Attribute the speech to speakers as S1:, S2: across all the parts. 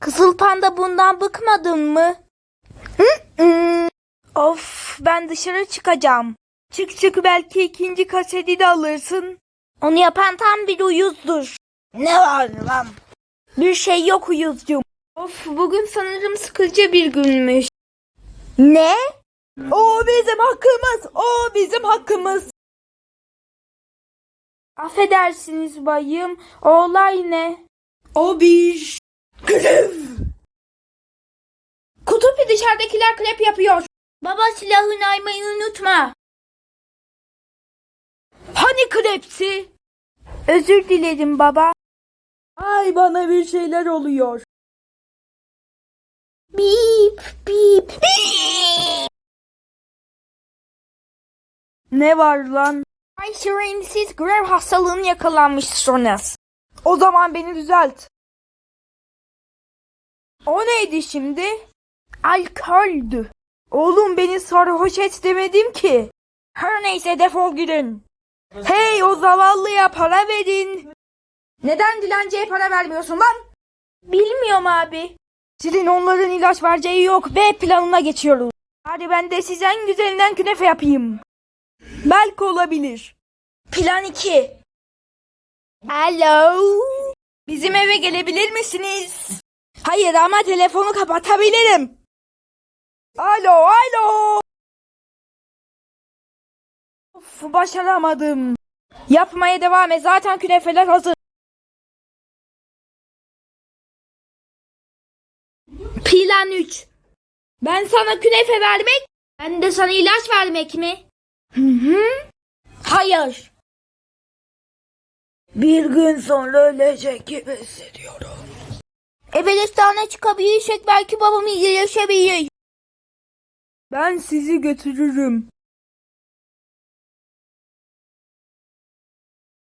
S1: Kızıl panda bundan bıkmadın mı? Of ben dışarı çıkacağım. Çık çık belki ikinci kaseti de alırsın. Onu yapan tam bir uyuzdur. Ne var lan? Bir şey yok uyuzcum. Of bugün sanırım sıkıcı bir günmüş. Ne? O bizim hakkımız. O bizim hakkımız. Affedersiniz bayım. O olay ne? O bir grev. Kutupi dışarıdakiler krep yapıyor. Baba silahını aymayı unutma. Hani krepsi? Özür dilerim baba. Ay bana bir şeyler oluyor. Bip bip bip. Ne var lan? Ay Şirin siz grev hastalığını yakalanmışsınız. O zaman beni düzelt. O neydi şimdi? Alkoldü. Oğlum beni sarhoş et demedim ki. Her neyse defol gidin. Hey o zavallıya para verin. Neden dilenciye para vermiyorsun lan? Bilmiyorum abi. Sizin onların ilaç vereceği yok. B planına geçiyoruz. Hadi ben de size en güzelinden künefe yapayım. Belki olabilir. Plan 2. Alo. Bizim eve gelebilir misiniz? Hayır ama telefonu kapatabilirim. Alo, alo. Of, başaramadım. Yapmaya devam et. Zaten künefeler hazır. Plan 3. Ben sana künefe vermek, ben de sana ilaç vermek mi? Hı hı. Hayır. Bir gün sonra ölecek gibi hissediyorum. Ebelestana çıkabilirsek belki babam iyileşebilir. Ben sizi götürürüm.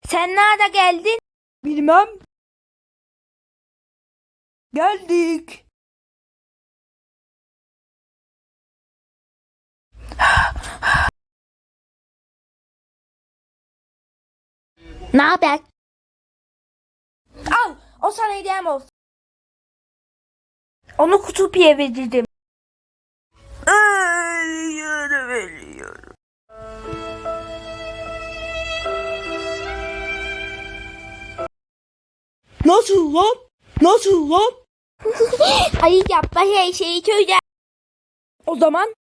S1: Sen nerede geldin? Bilmem. Geldik. Ne haber? Al, o sana hediyem olsun. Onu Kutupi'ye veriyorum. Nasıl lan? Nasıl lan?
S2: Ayı yapma her şeyi çözer.
S1: O zaman